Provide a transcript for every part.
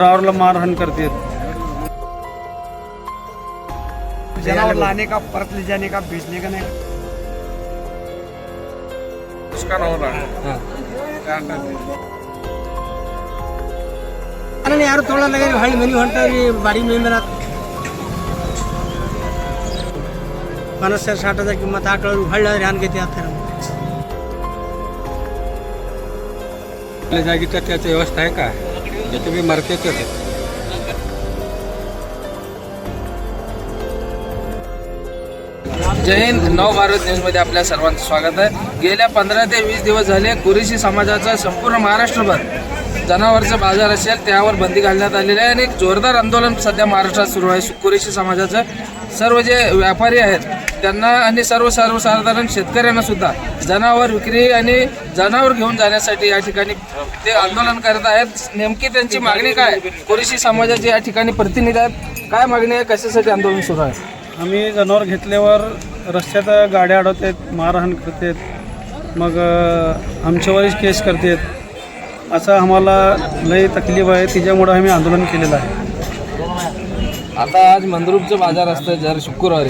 जनावरला मारहाण करते जनावर लाने का परत ले जाने का बेचने का नहीं ನಾನು ಯಾರು ತೊಗೊಳಲ್ಲ ಹಳ್ಳಿ ಮನೆ ಹೊಂಟವ್ರಿ ಬಾಡಿ ಮೇಲೆ ಪನಸ ಸಾಟದ ಕಿಮ್ಮತ್ ಹಾಕೊಳ್ಳೋರು ಹಳ್ಳಿ ಹ್ಯಾನ್ ಗತಿ ಆಗ್ತಾರೆ आपल्या जागी तर त्याची व्यवस्था आहे का जे तुम्ही मरतेच होते जय हिंद नव भारत न्यूजमध्ये आपल्या सर्वांचं स्वागत आहे. गेल्या पंधरा ते वीस दिवस झाले कुरेशी समाजाचा संपूर्ण महाराष्ट्रभर जनावरचा बाजार असेल त्यावर बंदी घालण्यात आलेली आहे आणि एक जोरदार आंदोलन सध्या महाराष्ट्रात सुरू आहे. कुरेशी समाजाचं सर्व जे व्यापारी आहेत त्यांना आणि सर्व सर्वसाधारण शेतकऱ्यांना सुद्धा जनावर विक्री आणि जनावर घेऊन जाण्यासाठी या ठिकाणी ते आंदोलन करत आहेत. नेमकी त्यांची मागणी काय कुरेशी समाजाचे या ठिकाणी प्रतिनिधी आहेत. काय मागणी आहे? कशासाठी आंदोलन सुरू आहे? आम्ही जनावर घेतल्यावर रस्त्यात गाड्या अडवतात मारहाण करतात मग आमच्यावरच केस करतात असं आम्हाला लई तकलीफ आहे त्याच्यामुळं आम्ही आंदोलन केलेलं आहे. आता आज मंद्रुपचं बाजार असतं जर शुक्रवारी.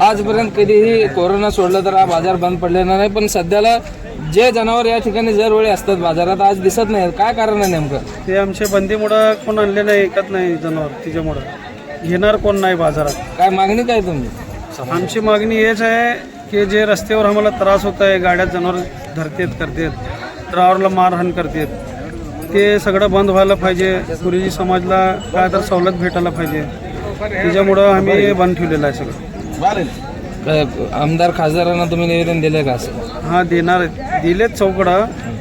आजपर्यंत कधीही कोरोना सोडलं तर हा बाजार बंद पडलेला नाही पण सध्याला जे जनावर या ठिकाणी दरवेळी असतात बाजारात आज दिसत नाही काय कारण आहे नेमकं? ते आमच्या बंदीमुळं कोण आणले नाही ऐकत नाही जनावर त्याच्यामुळं घेणार कोण नाही बाजारात. काय मागणी काय तुमची? आमची मागणी हेच आहे की जे रस्त्यावर आम्हाला त्रास होत आहे गाड्यात जनावर धरतेत करतात ड्रायव्हरला मारहाण करतात ते सगळं बंद व्हायला पाहिजे. गुरुजी समाजला काय तर सवलत भेटायला पाहिजे. त्याच्यामुळं आम्ही बंद ठेवलेलं आहे सगळं. काय आमदार खासदारांना तुम्ही निवेदन दिले का असं? हा देणार दिलेत चौकडा.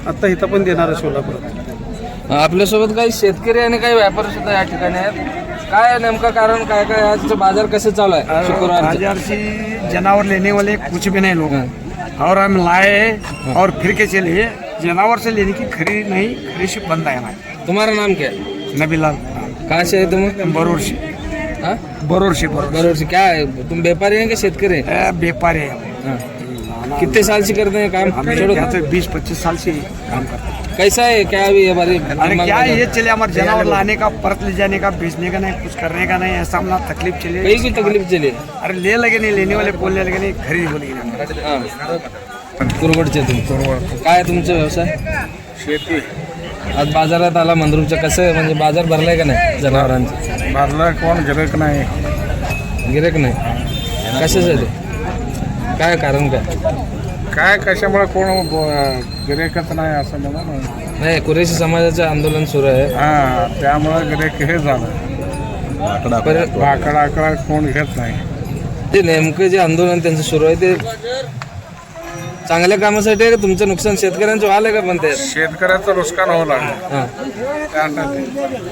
आता इथं पण देणार आहे सोलापुरात. आपल्यासोबत काही शेतकरी आणि काही व्यापारी सुद्धा या ठिकाणी आहेत. काय नेमकं कारण? काय काय आज बाजार कसं चालू आहे? शुक्रवार बाजार से जनावर लेने वाले कुछ भी नहीं लोग और हम लाए और फिर के चले जनावर से लेने की खरीद नहीं खरीद बंद है हमारे तुम्हारा नाम क्या? है नबीलाल. कहाँ से है तुम बरोर से. हाँ? बरोर से बरोर बरोबर से. क्या है? तुम व्यापारी हैं कि शेतकरी हैं? ए, व्यापारी है. हम। हाँ। कितने साल से करते हैं काम? हमें छोड़ो. यहाँ से बीस पच्चीस साल से काम करते हैं. कैसा है? क्या अभी हमारी अरे क्या ये चले हमारे जनावर लाने का परत ले जाने का बेचने का नहीं कुछ करने का नहीं ऐसा हमला तकलीफ़ चले कहीं की तकलीफ़ चली अरे ले लगे नहीं लेने वाले बोलने लगे नहीं खरीद हाँ. कुरवडचे तुम्ही? काय तुमचा व्यवसाय? शेती. आज बाजारात आला मंद्रुपचं. कसं आहे? म्हणजे बाजार भरलाय का नाही जनावरांचा? भरला कोण? गिरक नाही. गिरेक नाही. कशासाठी काय कारण काय? काय कशामुळे कोण गिरेकच नाही असं म्हणून. नाही कुरेशी समाजाचं आंदोलन सुरू आहे. हा त्यामुळे गिरेक हे झालं. पर आकडा आकडा कोण घेत नाही. ते नेमकं जे आंदोलन त्यांचं सुरू आहे ते चांगल्या कामासाठी आहे का? तुमचं नुकसान शेतकऱ्यांचं व्हायला का पण ते? शेतकऱ्याचं नुकसान होऊ लागलं. हां.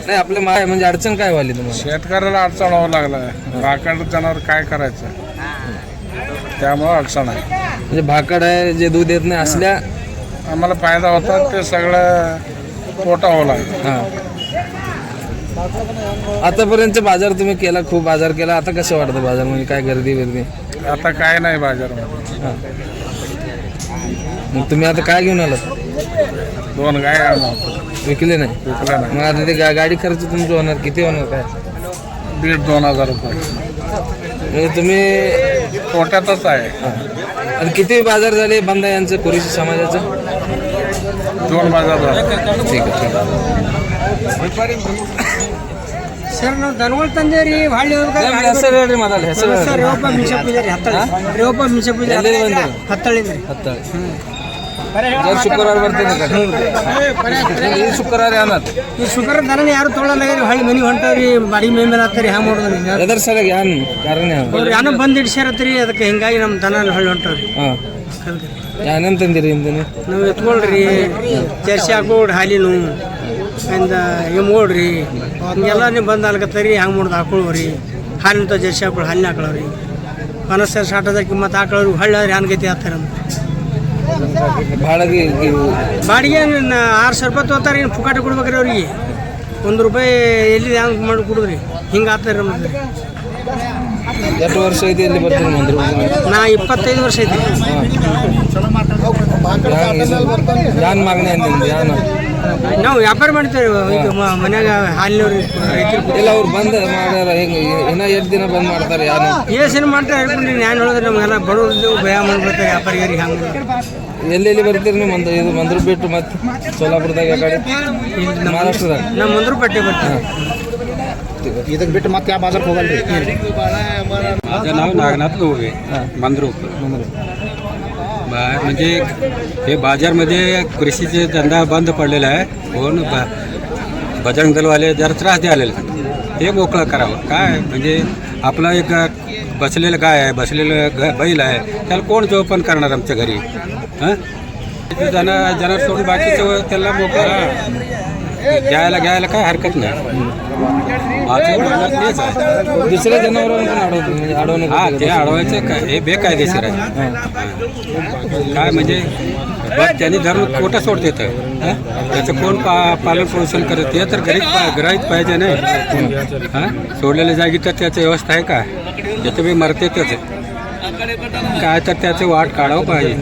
नाही आपल्या मा म्हणजे अडचण काय व्हाली तुम्हाला? शेतकऱ्याला अडचण होऊ लागलं. भाकड जनावर काय करायचं? त्यामुळं अडचण आहे. म्हणजे भाकड आहे जे दूध येत नाही असल्या आम्हाला फायदा होता ते सगळं तोटा होऊ लागला. हां. आतापर्यंत बाजार तुम्ही केला खूप बाजार केला. आता कसं वाटतं बाजार? म्हणजे काय गर्दी गर्दी आता काय नाही बाजारामध्ये. हां. मग तुम्ही आता काय घेऊन आलात? दोन गाय विकले नाही? विकल्या नाही. मग आता ते गा गाडी खर्च तुमचं होणार. किती होणार काय? दीड दोन हजार रुपये. म्हणजे तुम्ही तोट्यातच आहे. आणि किती बाजार झाले बंद यांचं कुरेशी समाजाचं? दोन बाजार झाले. ठीक आहे ठीक आहे. ಸರ್ ನಾವು ದನಗಳು ತಂದೇವ್ರಿ ಹಳ್ಳಿ ಹೆಸರು ಹೇಳ್ರಿ ಮೊದಲು ಹೆಸರು ಸರ್ ರೇವಪ್ಪ ಮಿಷ ಪೂಜಾರಿ ಹತ್ತಳಿ. ರೇವಪ್ಪ ಮಿಷ ಪೂಜಾರಿ ಎಲ್ಲಿಂದ ಬಂದ್ರಿ? ಹತ್ತಳಿಂದ್ರಿ ಹತ್ತಾಳು. ಜರ ಶುಕ್ರವಾರ ಬರ್ತೀನಿ ಈ ಶುಕ್ರವಾರ ಏನಾದ್ರು ಈ ಶುಕ್ರ ದನ ಯಾರು ತೊಗೊಳಲ್ಲ ಹಳ್ಳಿ ಮನೆ ಹೊಂಟವ್ರಿ ಬಾಡಿ ಮೇ ಮೇಲೆ ಹತ್ತರಿ ಹ್ಯಾಂಗ ಮಾಡೋದ್ರಿ ಎದರ್ ಸಲಗ ಏನ್ ಕಾರಣ ಯಾವ ಅವ್ರು ಏನೋ ಬಂದು ಇಡ್ಸ್ಯಾರತ್ರಿ ಅದಕ್ಕೆ ಹಿಂಗಾಗಿ ನಮ್ಮ ದನ ಹಳ್ಳಿ ಹೊಂಟವ್ರಿ. ಹಾಂ. ಏನೇನು ತಂದಿರಿ ಇಂದನು ನಾವು ಎತ್ಕೊಳ್ರಿ ಜರ್ಸಿ ಹಾಕೋಡ್ ಹಾಲಿನು. ಅಂದ ಮೂಡ್ರಿ ಹಿಂಗೆಲ್ಲ ನೀವು ಬಂದು ಅಲ್ಕತ್ತರಿ ಹ್ಯಾಂಗ ಮುಡ್ದು ಹಾಕೊಳ್ಳೋರಿ ಹಾಲಿನ ತ ಜರ್ಸಿ ಹಾಕೊಳ್ಳಿ ಹಾಲಿನ ಹಾಕೊಳ್ಳೋರಿ ಮನಸ್ಸು ಸಾಟೋದಕ್ಕೆ ಕಿಮ್ಮತ್ ಹಾಕೊಳ್ಳೋರು ಹಳ್ಳಿ ಹ್ಯಾನ್ ಗತಿ ಭಾಳ ಬಾಡಿಗೆ ನ- ಆರು ಸಾವಿರ ರೂಪಾಯಿ ತೊಗೋತಾರೆ ಏನು ಫುಕಾಟ ಕೊಡ್ಬೇಕ್ರಿ ಅವ್ರಿಗೆ. ಒಂದು ರೂಪಾಯಿ ಎಲ್ಲಿ ಹ್ಯಾಂಗ ಮಾಡಿ ಕೊಡಿದ್ರಿ? ಹಿಂಗೆ ಆಗ್ತಾರೆ ನಮ್ದು. ಎಷ್ಟು ವರ್ಷ ಐತಿ ಇಲ್ಲಿ ಬರ್ತೀನಿ ಮಂದಿರ ನಾ ಇಪ್ಪತ್ತೈದು ವರ್ಷ ಐತಿ. ಯಾನ್ ಮಗನೇ ನಾವು ವ್ಯಾಪಾರ ಮಾಡ್ತೇವೆ. ಈಗ ಮನ್ಯಾಗ ಹಾಲಿನವ್ರು ಇಲ್ಲ ಅವ್ರು ಬಂದ ಎಷ್ಟು ದಿನ ಬಂದ್ ಮಾಡ್ತಾರೆ ಯಾರು? ಏಸೇನು ಮಾಡ್ತಾರೆ ಹೇಳ್ಕೊಂಡ್ರಿ ನಾನು ಹೇಳಿದ್ರೆ ನಮಗೆಲ್ಲ ಬಡವ್ರದ್ದು ಭಯ ಮಾಡ್ಬಿಡ್ತಾರೆ ವ್ಯಾಪಾರಿಗರಿಗೆ ಹಂಗೆ ಎಲ್ಲೆಲ್ಲಿ ಬರ್ತೀರಿ ನೀವು? ಮಂದ್ರ ಇದು ಮಂದ್ರ ಬಿಟ್ಟು ಮತ್ತೆ ಸೋಲಾಪುರದಾಗ ಕಡೆ? ಮಹಾರಾಷ್ಟ್ರದಾಗ? ನಮ್ಮ ಮಂದ್ರ ಪಟ್ಟೆ ಬರ್ತಾರೆ ಇದಕ್ಕೆ ಬಿಟ್ಟು ಮತ್ತೆ ಯಾವ ಬಾಜಾಕ್ ಹೋಗಲ್ರಿ? ನಾವು ನಾಗನಾಥ್ ಹೋಗಿ ಮಂದ್ರೂಪ್. मंद्रुप बा म्हणजे हे बाजारमध्ये कृषीचे धंदा बंद पडलेला आहे. कोण बजरंग दलवाले जरा त्रास द्यायला ते मोकळं करावं. काय? म्हणजे आपला एक बसलेलं गाय आहे बसलेलं ग बैल आहे त्याला कोण जोपन करणार आमच्या घरी? हां? ते जण जनावर सोडून बाकीचं त्याला मोकळं घ्यायला घ्यायला काय हरकत नाही. दुसऱ्या जनावरांना पण अडवतो म्हणजे अडवणं हा. ते अडवायचं काय? हे बेकायदेशीर आहे. काय म्हणजे बघ त्यांनी धरून खोटं सोडते तर. हं? त्याचं कोण पा पालन पोषण करत ते तर घरीच पा ग्राहीत पाहिजे नाही. हां? सोडलेल्या जागी तर त्याची व्यवस्था आहे का? त्याचं बी मरते त्याच काय तर त्याचं वाट काढावं पाहिजे.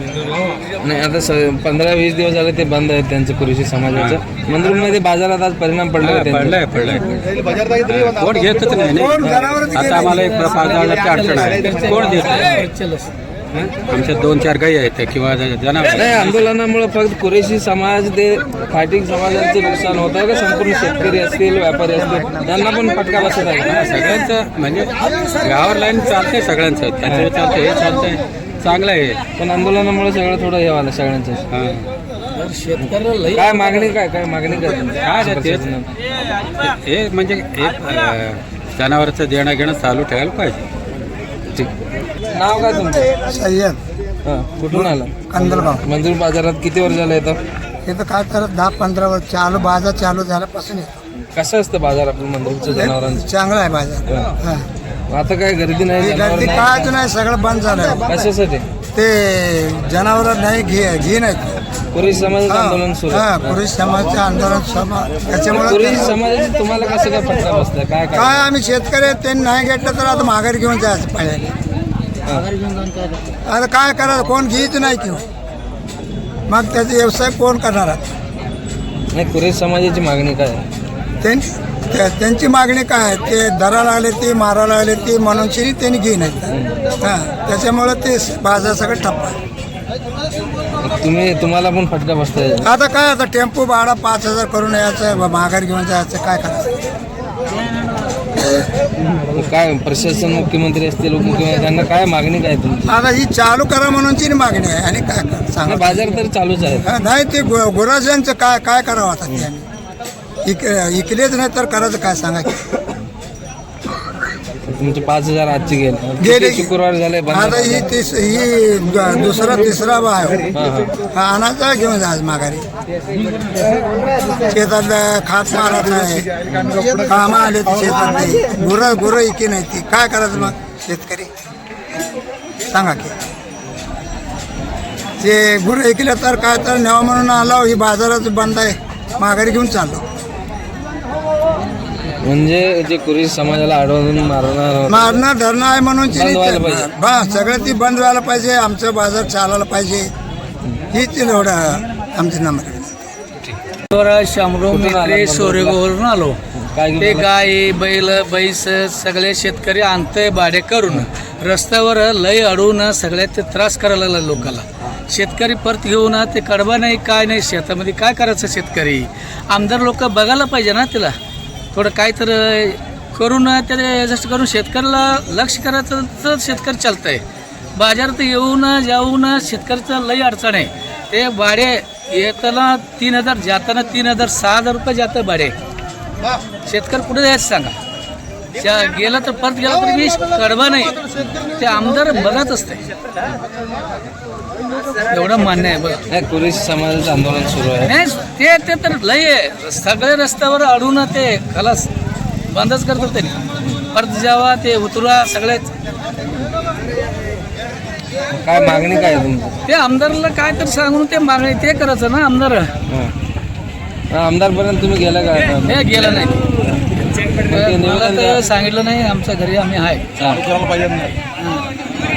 नाही आता स पंधरा वीस दिवस झाले ते बंद आहेत त्यांचं कृषी समाजाचं. मंदिरमध्ये बाजारात आज परिणाम पडला हा, का त्यांचा? पडलंय पडलंय. कोण घेतच नाही नाही. आता आम्हाला एक हजाराची अडचण आहे. कोण देत आमच्या दोन चार गाई आहेत किंवा जनावर नाही आंदोलनामुळे फक्त कुरेशी समाज ते फायटिंग समाजाचं नुकसान होत आहे का? संपूर्ण शेतकरी असतील व्यापारी असतील त्यांना पण फटका बसत आहे सगळ्यांचं म्हणजे गावावर लाईन चालतंय सगळ्यांचं. त्याचं चालतंय हे चालतंय. चांगलं आहे. पण आंदोलनामुळे सगळं थोडं हे व्हायला सगळ्यांचं. हा. काय मागणी काय काय मागणी काय? तेच. हे म्हणजे एक जनावरांचं देणं घेणं चालू ठेवायला पाहिजे. ठीक. नाव काय तुमचं? सय्यद. हा, कुठून आला? कंदलगाव. मंदिर बाजारात किती वर्ष झालं येतं इथं काय करत दहा पंधरा वर्ष चालू बाजार चालू झाल्यापासून येतो. कसं असतं बाजार आपलं मंदिरचं जनावरांचं? चांगला आहे बाजार. हा. आता काय गर्दी नाही ही गर्दी. कायच नाही सगळं बंद झालं कशासाठी? ते जनावर नाही घे घे नाही कुरेश समाजाचं आंदोलन सुरू हा आहे. पुरुष समाजचे आंदोलन त्याच्यामुळे कुरेश समाजाचे तुम्हाला कसं काय फटका बसलाय काय काय? काय आम्ही शेतकरी आहेत, त्यांनी नाही घेतलं तर आता माघारी घेऊन जायचं पाहिजे. आता काय करायचं कोण घेत नाही किंवा मग त्याचा व्यवसाय कोण करणार? नाही कुरेश समाजाची मागणी काय आहे? त्यां- त्या- त्यांची मागणी काय आहे? ते दरा लागले ते मारा लागले ते म्हणून शिरी त्यांनी घे नाही हा त्याच्यामुळं ते बाजार सगळं ठप्प आहे. तुम्ही तुम्हाला पण फटका बसताय. आता काय आता टेम्पो भाडा पाच हजार करून यायचं माघारी घेऊन जायचं काय करायचं? काय प्रशासन मुख्यमंत्री असतील उपमुख्यमंत्री त्यांना काय मागणी काय तुमची? आता ही चालू करा म्हणूनची मागणी आहे. आणि काय कर? सांगा. बाजार तर चालूच आहे. हा, नाही ते गु- गुराजांचं काय काय करावं आता त्यांनी? इक इकलेच नाही तर करायचं काय सांगा की? तुमचे पाच हजार आजचे गेले. गेले. किती शुक्रवार झाले बंद आता ही तिस ही द- दुसरा तिसरा आहे. हा, आणायचा घेऊन जा आज माघारी. शेतातलं खात मारायचं आहे. कामं आले ते शेतातले गुरं गुरं इकी नाही ती. काय करायचं मग शेतकरी? सांगा की. ते गुरं ऐकलं तर काय तर न्यावा म्हणून आलो ही बाजारात बंद आहे. माघारी घेऊन चाललो. म्हणजे जे कुरेश समाजाला अडवून मारणार मारणं धरणं आहे म्हणून ती बंद व्हायला पाहिजे. हा सगळं ती बंद व्हायला पाहिजे आमचं बाजार चालायला पाहिजे. हीच एवढं आमची नंबर शामराव कुठून आला? मित्रे सोरेगाववरून आलो. काय घेऊन ते आला? गाय बैल बैस सगळे शेतकरी आणतंय भाडे करून. रस्त्यावर लय अडवून सगळ्यात ते त्रास करायला लागला लोकांना शेतकरी परत घेऊन ते कडबा नाही काय नाही शेतामध्ये काय करायचं शेतकरी? आमदार लोक बघायला पाहिजे ना तिला. थोडं काय तर करून त्याला ॲडजस्ट करून शेतकऱ्याला लक्ष करायचं तर शेतकरी चालतंय. बाजारात येऊन जाऊन शेतकऱ्याचं लई अडचण आहे. ते भाडे येताना तीन हजार जाताना तीन हजार सहा हजार रुपये जातं भाडे शेतकरी कुठे जायचं सांगा? त्या गेला तर परत गेला तर मी कडबा नाही. ते आमदार बघत असते. एवढं मान्य आहे बघ. नाही कुरेश समाजाचं आंदोलन सुरू आहे. नाही ते ते तर लय आहे. सगळे रस्त्यावर अडून ते खलास बंदच करतो त्यांनी. परत जेव्हा ते उतरा सगळेच काय मागणी काय तुमची? ते आमदारला काय तर सांगून ते मागणी ते करायचं ना आमदार. आमदार पर्यंत तुम्ही गेला का? हे गेलं नाही. मला निवेदन तर. सांगितलं नाही आमच्या घरी आम्ही आहे.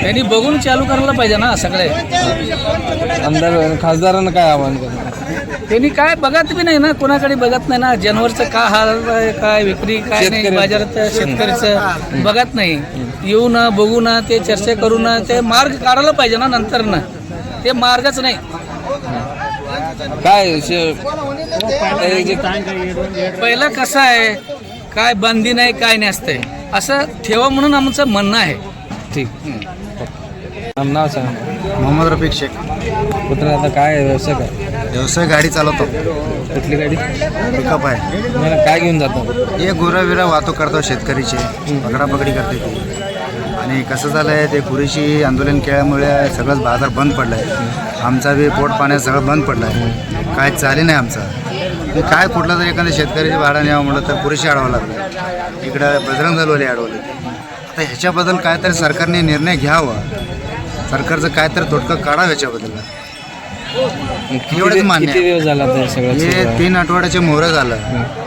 त्यांनी बघून चालू करायला पाहिजे ना सगळे. आमदार खासदारांना काय आव्हान करणार? त्यांनी काय बघत बी नाही ना कोणाकडे बघत नाही ना जनावरचं का हाल आहे, काय विक्री काय नाही बाजारात शेतकऱ्याचं बघत नाही. येऊ ना बघू ना ते चर्चा करू ना ते मार्ग काढायला पाहिजे ना नंतर ना. ते मार्गच नाही. काय पहिलं कसं आहे काय बंदी नाही काय नसतंय असं ठेवा म्हणून आमचं म्हणणं आहे. ठीक. नाव सांगा. मोहम्मद रफिक शेख. कुठं आता काय व्यवसाय काय? व्यवसाय गाडी चालवतो. कुठली गाडी? पिकअप आहे. तुम्हाला काय घेऊन जातो? हे गुरं बिरं वाहतूक करतो शेतकरीचे. पकडापकडी करते ती. आणि कसं झालं आहे ते पुरेशी आंदोलन केल्यामुळे सगळंच बाजार बंद पडला आहे आमचा बी पोट पाण्यात सगळं बंद पडलं आहे काय चाली नाही आमचं. ते काय कुठलं तरी एखाद्या शेतकऱ्याची भाडा न्यावं म्हटलं तर पुरेशी अडवावं लागलं इकडं बजरंग दलवाले अडवले आता ह्याच्याबद्दल काय तरी सरकारने निर्णय घ्यावा. सरकारचं काय तर तोटकं काढावं ह्याच्याबद्दल. एवढंच मान्य किती आहे. दिवस झाला ते सगळं हे? तीन आठवड्याचे मोहरं झालं.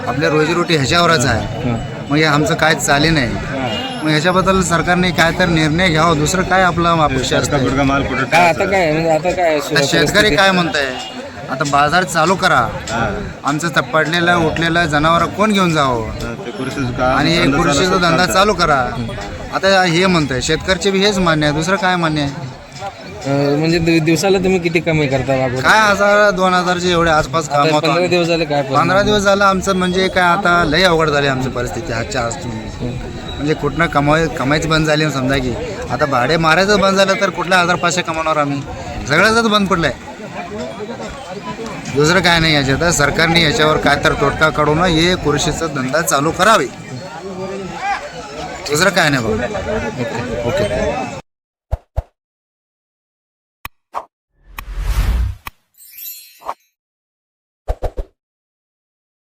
आपल्या रोजीरोटी ह्याच्यावरच आहे. मग हे आमचं काय चाले नाही. मग ह्याच्याबद्दल सरकारने काय तर निर्णय घ्यावा. दुसरं काय आपलं अपेक्षा असते? काय आता काय आहे? म्हणजे आता काय आहे आता शेतकरी? काय म्हणताय? आता बाजार चालू करा. आमचं त- पडलेलं उठलेलं जनावर कोण घेऊन जावं? आणि हे कृषीचा धंदा चालू करा. आता हे म्हणतंय शेतकऱ्याचे बी हेच मान्य आहे दुसरं काय मान्य आहे? अं, म्हणजे दिव- दिवसाला तुम्ही किती कमी करता बाबा काय हजार दोन हजारचे एवढे आसपास काम होतं पंधरा दिवस झाले काय? पंधरा दिवस झालं आमचं म्हणजे काय आता लय अवघड झाली आमची परिस्थिती आजच्या आज म्हणजे कुठनं कमाई कमाईच बंद झाली ना समजा की. आता भाडे मारायचं बंद झालं तर कुठल्या हजार पाचशे कमावणार आम्ही? सगळ्याच बंद पडलंय. दुसरं काय नाही याच्यात. सरकारने याच्यावर काय तर तोटका काढून हे कृषीचा धंदा चालू करावे. दुसरं काय नाही बघा. ओके.